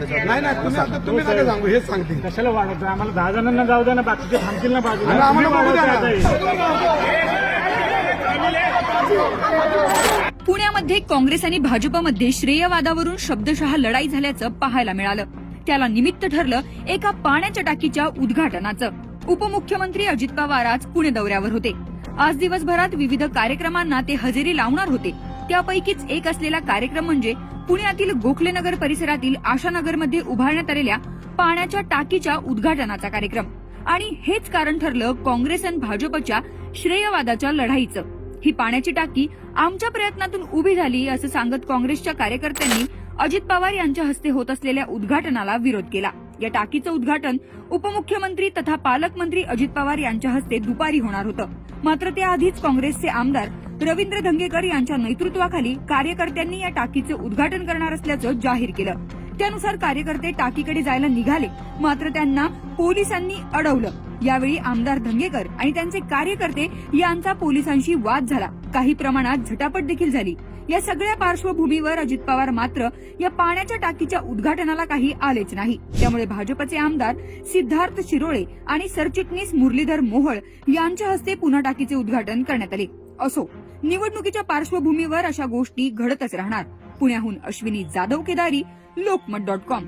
नाही नाही तुम्ही आता तुम्ही नका सांगू हेच सांगते. कशाला आम्हाला दहा जणांना जाऊ द्या ना बाकीचे थांबतील ना बाजूला. आणि आम्हाला तुम्ही बघू द्या वाढवताय ना. आता. पुण्यामध्ये काँग्रेस आणि भाजपमध्ये श्रेयवादावरून शब्दशः लढाई झाल्याचं पाहायला मिळालं. त्याला निमित्त ठरलं एका पाण्याच्या टाकीच्या उद्घाटनाचं. उपमुख्यमंत्री अजित पवार आज पुणे दौऱ्यावर होते. आज दिवसभरात विविध कार्यक्रमांना ते हजेरी लावणार होते. त्यापैकीच एक असलेला कार्यक्रम म्हणजे पुण्यातील गोखलेनगर परिसरातील आशानगरमध्ये उभारण्यात आलेल्या पाण्याच्या टाकीच्या उद्घाटनाचा कार्यक्रम. आणि हेच कारण ठरलं काँग्रेस आणि भाजपच्या श्रेयवादाच्या लढाईचं. ही पाण्याची टाकी आमच्या प्रयत्नातून उभी झाली असं सांगत काँग्रेसच्या कार्यकर्त्यांनी अजित पवार यांच्या हस्ते होत असलेल्या उद्घाटनाला विरोध केला. या टाकीचं उद्घाटन उपमुख्यमंत्री तथा पालकमंत्री अजित पवार यांच्या हस्ते दुपारी होणार होतं. मात्र त्याआधीच काँग्रेसचे आमदार रवींद्र धंगेकर यांच्या नेतृत्वाखाली कार्यकर्त्यांनी या टाकीचं उद्घाटन करणार असल्याचं जाहीर केलं. त्यानुसार कार्यकर्ते टाकीकडे जायला निघाले. मात्र त्यांना पोलिसांनी अडवलं. यावेळी आमदार धंगेकर आणि त्यांचे कार्यकर्ते यांचा पोलिसांशी वाद झाला. काही प्रमाणात झटापट देखील झाली. या सगळ्या पार्श्वभूमीवर अजित पवार मात्र या पाण्याच्या टाकीच्या उद्घाटनाला काही आलेच नाही. त्यामुळे भाजपचे आमदार सिद्धार्थ शिरोळे आणि सरचिटणीस मुरलीधर मोहोळ यांच्या हस्ते पुन्हा टाकीचे उद्घाटन करण्यात आले. असो निवडणुकीच्या पार्श्वभूमीवर अशा गोष्टी घडतच राहणार. पुण्याहून अश्विनी जाधव केदारी लोकमत डॉट कॉम.